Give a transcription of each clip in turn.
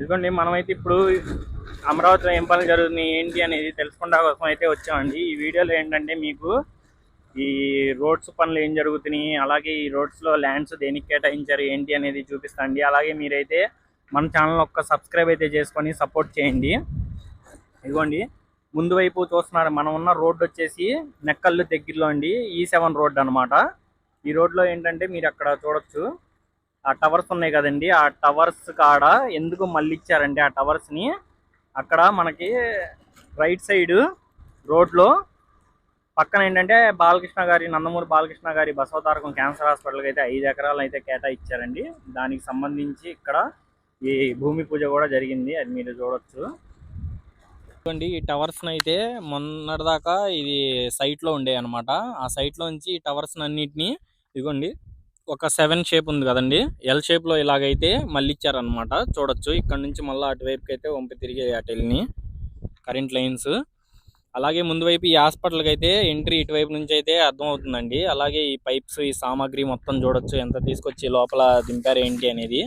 ఇదిగోండి మనమైతే ఇప్పుడు అమరావతిలో ఏం పనులు జరుగుతున్నాయి ఏంటి అనేది తెలుసుకుంటా కోసం అయితే వచ్చామండి. ఈ వీడియోలో ఏంటంటే మీకు ఈ రోడ్స్ పనులు ఏం జరుగుతున్నాయి అలాగే ఈ రోడ్స్లో ల్యాండ్స్ దేనికి కేటాయించారు ఏంటి అనేది చూపిస్తాండి అలాగే మీరైతే మన ఛానల్ ఒక్క సబ్స్క్రైబ్ అయితే చేసుకొని సపోర్ట్ చేయండి. ఇదిగోండి ముందు వైపు చూస్తున్నారు మనం ఉన్న రోడ్డు వచ్చేసి నెక్కల్లు దగ్గరలో అండి ఈ సెవెన్ రోడ్ అన్నమాట. ఈ రోడ్లో ఏంటంటే మీరు అక్కడ చూడొచ్చు. ఆ టవర్స్ ఉన్నాయి కదండి. ఆ టవర్స్ కాడ ఎందుకు మళ్ళీ ఇచ్చారంటే ఆ టవర్స్ని అక్కడ మనకి రైట్ సైడ్ రోడ్లో పక్కన ఏంటంటే బాలకృష్ణ గారి నందమూరి బాలకృష్ణ గారి బసవతారకం క్యాన్సర్ హాస్పిటల్కి అయితే ఐదు ఎకరాలు అయితే కేటాయించారండి దానికి సంబంధించి ఇక్కడ ఈ భూమి పూజ కూడా జరిగింది. అది మీరు చూడొచ్చు. చూడండి ఈ టవర్స్ అయితే మొన్నటిదాకా ఇది సైట్లో ఉండే అనమాట ఆ సైట్లో నుంచి ఈ టవర్స్ అన్నిటిని ఇదిగోండి ఒక సెవెన్ షేప్ ఉంది కదండి. ఎల్ షేప్లో ఇలాగైతే మళ్ళీ ఇచ్చారనమాట చూడొచ్చు. ఇక్కడ నుంచి మళ్ళీ అటువైపుకి అయితే వంపి తిరిగే అటెల్ని కరెంట్ లైన్స్. అలాగే ముందు వైపు ఈ హాస్పిటల్కి అయితే ఎంట్రీ ఇటువైపు నుంచి అయితే అర్థం అవుతుందండి. అలాగే ఈ పైప్స్ ఈ సామాగ్రి మొత్తం చూడొచ్చు. ఎంత తీసుకొచ్చి లోపల దింపారు ఏంటి అనేది.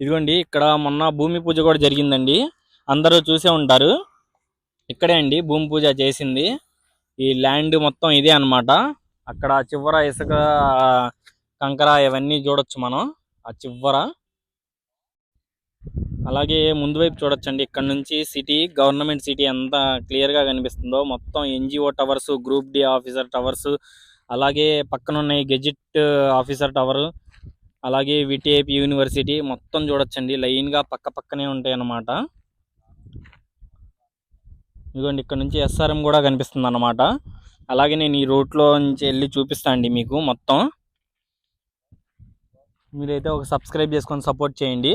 ఇదిగోండి ఇక్కడ మొన్న భూమి పూజ కూడా జరిగిందండి. అందరూ చూసే ఉంటారు. ఇక్కడే అండి భూమి పూజ చేసింది. ఈ ల్యాండ్ మొత్తం ఇదే అన్నమాట. అక్కడ చివర ఇసుక కంకర ఇవన్నీ చూడొచ్చు మనం ఆ చివర. అలాగే ముందు వైపు చూడొచ్చండి ఇక్కడ నుంచి సిటీ గవర్నమెంట్ సిటీ ఎంత క్లియర్గా కనిపిస్తుందో. మొత్తం NGO towers group D officer towers అలాగే పక్కన ఉన్న గెజిట్ ఆఫీసర్ టవర్ అలాగే విటిఐపి యూనివర్సిటీ మొత్తం చూడొచ్చండి. లైన్గా పక్క పక్కనే ఉంటాయి అన్నమాట ఇదిగోండి ఇక్కడ నుంచి ఎస్ఆర్ఎం కూడా కనిపిస్తుంది అన్నమాట అలాగే నేను ఈ రూట్లో నుంచి వెళ్ళి చూపిస్తాను అండి మీకు మొత్తం. మీరైతే ఒక సబ్స్క్రైబ్ చేసుకొని సపోర్ట్ చేయండి.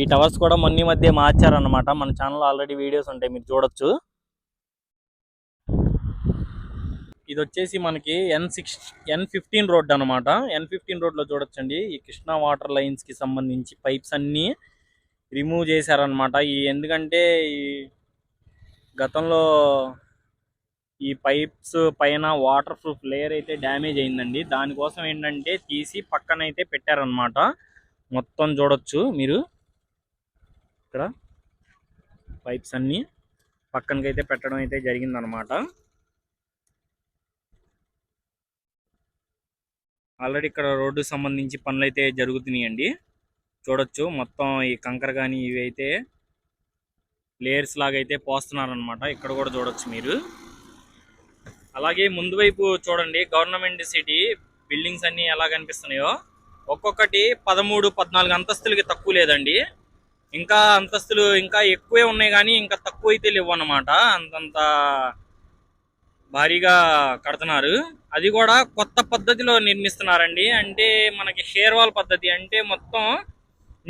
ఈ టవర్స్ కూడా మొన్న మధ్య మార్చారనమాట మన ఛానల్ ఆల్రెడీ వీడియోస్ ఉంటాయి మీరు చూడొచ్చు. ఇది వచ్చేసి మనకి N six N fifteen road అనమాట ఎన్ ఫిఫ్టీన్ రోడ్లో చూడొచ్చండి. ఈ కృష్ణా వాటర్ లైన్స్కి సంబంధించి పైప్స్ అన్నీ రిమూవ్ చేశారనమాట ఈ ఎందుకంటే ఈ గతంలో ఈ పైప్స్ పైన వాటర్ ప్రూఫ్ లేయర్ అయితే డ్యామేజ్ అయిందండి. దానికోసం ఏంటంటే తీసి పక్కన అయితే పెట్టారనమాట మొత్తం చూడొచ్చు మీరు. ఇక్కడ పైప్స్ అన్నీ పక్కనకైతే పెట్టడం అయితే జరిగిందనమాట ఆల్రెడీ ఇక్కడ రోడ్డు సంబంధించి పనులు అయితే జరుగుతున్నాయండి. చూడొచ్చు మొత్తం ఈ కంకర కానీ ఇవి అయితే లేయర్స్ లాగా అయితే పోస్తున్నారనమాట ఇక్కడ కూడా చూడొచ్చు మీరు. అలాగే ముందు వైపు చూడండి గవర్నమెంట్ సిటీ బిల్డింగ్స్ అన్ని ఎలా కనిపిస్తున్నాయో. ఒక్కొక్కటి పదమూడు పద్నాలుగు అంతస్తులకి తక్కువ లేదండి. ఇంకా అంతస్తులు ఇంకా ఎక్కువే ఉన్నాయి కానీ ఇంకా తక్కువ అయితే లేవు అన్నమాట. అంతంత భారీగా కడుతున్నారు. అది కూడా కొత్త పద్ధతిలో నిర్మిస్తున్నారండి. అంటే మనకి షేర్వాల్ పద్ధతి అంటే మొత్తం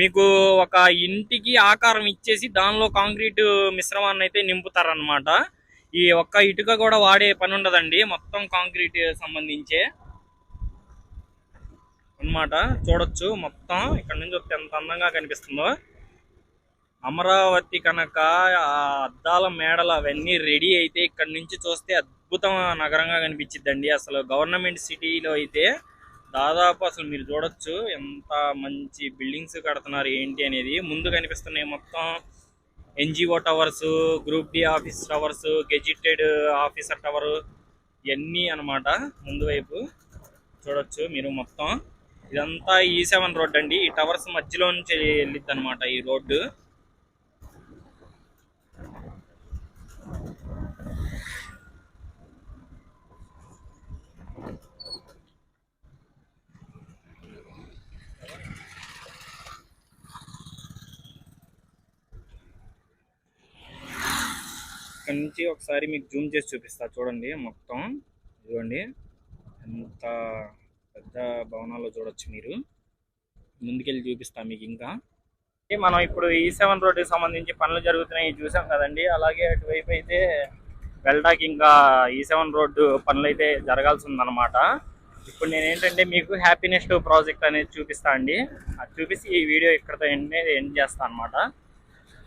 మీకు ఒక ఇంటికి ఆకారం ఇచ్చేసి దానిలో కాంక్రీట్ మిశ్రమాన్ని అయితే నింపుతారనమాట ఈ ఒక్క ఇటుక కూడా వాడే పని ఉండదండి. మొత్తం కాంక్రీట్ సంబంధించే. అన్నమాట. చూడొచ్చు. మొత్తం ఇక్కడ నుంచి వస్తే ఎంత అందంగా కనిపిస్తుందో. అమరావతి కనుక ఆ అద్దాల మేడలు అవన్నీ రెడీ అయితే ఇక్కడ నుంచి చూస్తే అద్భుతం నగరంగా కనిపించిద్దండి. అసలు గవర్నమెంట్ సిటీలో అయితే దాదాపు అసలు మీరు చూడొచ్చు ఎంత మంచి బిల్డింగ్స్ కడుతున్నారు ఏంటి అనేది. ముందు కనిపిస్తున్నాయి మొత్తం NGO towers group D office towers gazetted officer tower ఇవన్నీ అన్నమాట ముందు వైపు చూడొచ్చు మీరు మొత్తం. ఇదంతా ఈ సెవెన్ రోడ్ అండి. ఈ టవర్స్ మధ్యలో నుంచి వెళ్ళిద్ది అనమాట ఈ రోడ్డు. ఇక్కడ నుంచి ఒకసారి మీకు జూమ్ చేసి చూపిస్తా. చూడండి మొత్తం. చూడండి ఎంత పెద్ద భవనాల్లో చూడొచ్చు మీరు. ముందుకెళ్ళి చూపిస్తా మీకు ఇంకా. మనం ఇప్పుడు ఈ సెవెన్ రోడ్డుకి సంబంధించి పనులు జరుగుతున్నాయి చూసాం కదండి. అలాగే అటువైపు అయితే వెళ్ళడానికి ఇంకా ఈ సెవెన్ రోడ్డు పనులు అయితే జరగాల్సి ఉందన్నమాట ఇప్పుడు నేను ఏంటంటే మీకు హ్యాపీనెస్ ప్రాజెక్ట్ అనేది చూపిస్తా అండి. అది చూపిస్తే ఈ వీడియో ఇక్కడతో ఎండ్ ఎండ్ చేస్తాను అనమాట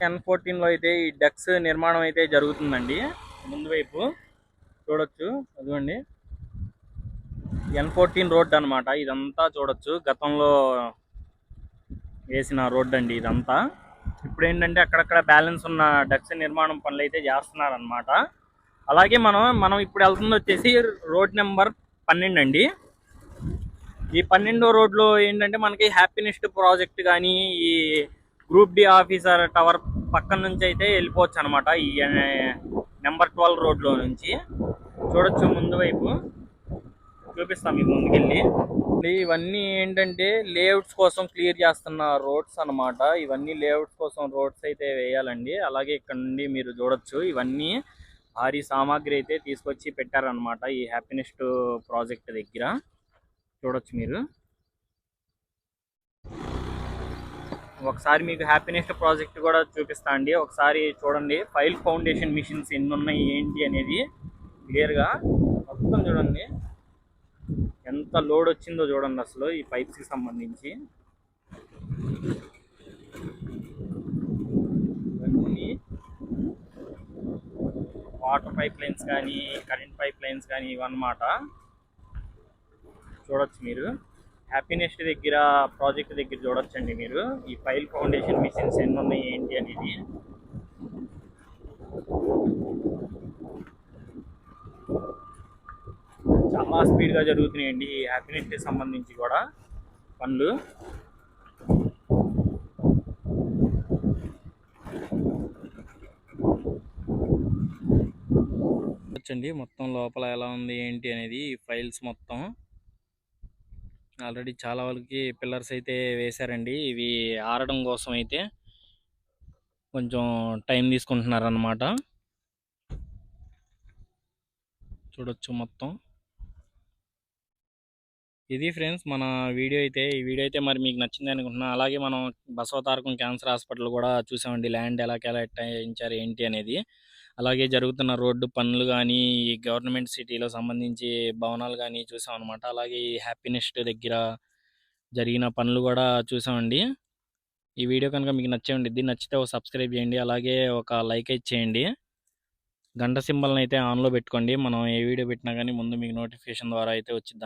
ఎన్ ఫోర్టీన్లో అయితే ఈ డెక్స్ నిర్మాణం అయితే జరుగుతుందండి. ముందు వైపు చూడొచ్చు. అదిగోండి. ఎన్ ఫోర్టీన్ రోడ్ అనమాట ఇదంతా చూడొచ్చు. గతంలో వేసిన రోడ్ అండి ఇదంతా. ఇప్పుడు ఏంటంటే అక్కడక్కడ బ్యాలెన్స్ ఉన్న డక్స్ నిర్మాణం పనులు అయితే చేస్తున్నారనమాట అలాగే మనం మనం ఇప్పుడు వెళ్తుంది వచ్చేసి రోడ్ నెంబర్ పన్నెండు అండి. ఈ పన్నెండో రోడ్లో ఏంటంటే మనకి హ్యాపీనెస్ట్ ప్రాజెక్ట్ కానీ ఈ గ్రూప్ డి ఆఫీసర్ టవర్ పక్కన నుంచి అయితే వెళ్ళిపోవచ్చు అనమాట ఈ నెంబర్ ట్వెల్వ్ రోడ్లో నుంచి. చూడొచ్చు ముందు వైపు. చూపిస్తాం మీకు ముందుకెళ్ళి. ఇవన్నీ ఏంటంటే లేఅవుట్స్ కోసం క్లియర్ చేస్తున్న రోడ్స్ అన్నమాట. ఇవన్నీ లేఅవుట్స్ కోసం రోడ్స్ అయితే వేయాలండి. అలాగే ఇక్కడ నుండి మీరు చూడొచ్చు. ఇవన్నీ భారీ సామాగ్రి అయితే తీసుకొచ్చి పెట్టారనమాట ఈ హ్యాపీనెస్ట్ ప్రాజెక్ట్ దగ్గర. చూడొచ్చు మీరు. ఒకసారి మీకు హ్యాపీనెస్ట్ ప్రాజెక్ట్ కూడా చూపిస్తా అండి. ఒకసారి చూడండి. ఫైల్ ఫౌండేషన్ మిషన్స్ ఎన్ని ఉన్నాయి ఏంటి అనేది క్లియర్గా మొత్తం చూడండి. ఎంత లోడ్ వచ్చిందో చూడండి అసలు ఈ పైప్స్కి సంబంధించి. ఇవన్నీ వాటర్ పైప్ లైన్స్ కానీ కరెంట్ పైప్ లైన్స్ కానీ ఇవన్నమాట. చూడొచ్చు మీరు. హ్యాపీనెస్ట్ దగ్గర ప్రాజెక్ట్ దగ్గర చూడొచ్చండి మీరు. ఈ ఫైల్ ఫౌండేషన్ మిషన్స్ ఎన్ని ఉన్నాయి ఏంటి అనేది. చాలా స్పీడ్గా జరుగుతున్నాయండి ఈ హ్యాపీనెస్కి సంబంధించి కూడా పనులు. వచ్చండి మొత్తం లోపల ఎలా ఉంది ఏంటి అనేది ఈ ఫైల్స్ మొత్తం. ఆల్రెడీ చాలా వాళ్ళకి పిల్లర్స్ అయితే వేశారండి. ఇవి ఆరడం కోసం అయితే కొంచెం టైం తీసుకుంటున్నారన్నమాట. చూడొచ్చు మొత్తం. ఇది ఫ్రెండ్స్ మన వీడియో అయితే. ఈ వీడియో అయితే మరి మీకు నచ్చింది అనుకుంటున్నా. అలాగే మనం బసవతారకం క్యాన్సర్ హాస్పిటల్ కూడా చూసామండి. ల్యాండ్ ఎలా కేటాయించారు ఏంటి అనేది. అలాగే జరుగుతున్న రోడ్డు పనులు కానీ ఈ గవర్నమెంట్ సిటీలో సంబంధించి భవనాలు కానీ చూసామన్నమాట. అలాగే ఈ హ్యాపీనెస్ట్ దగ్గర జరిగిన పనులు కూడా చూసామండి. ఈ వీడియో కనుక మీకు నచ్చే ఉండిద్ది నచ్చితే ఒక సబ్స్క్రైబ్ చేయండి. అలాగే ఒక లైక్ అయితే చేయండి. గంట సింబల్ని అయితే ఆన్లో పెట్టుకోండి. మనం ఏ వీడియో పెట్టినా కానీ ముందు మీకు నోటిఫికేషన్ ద్వారా అయితే వచ్చింది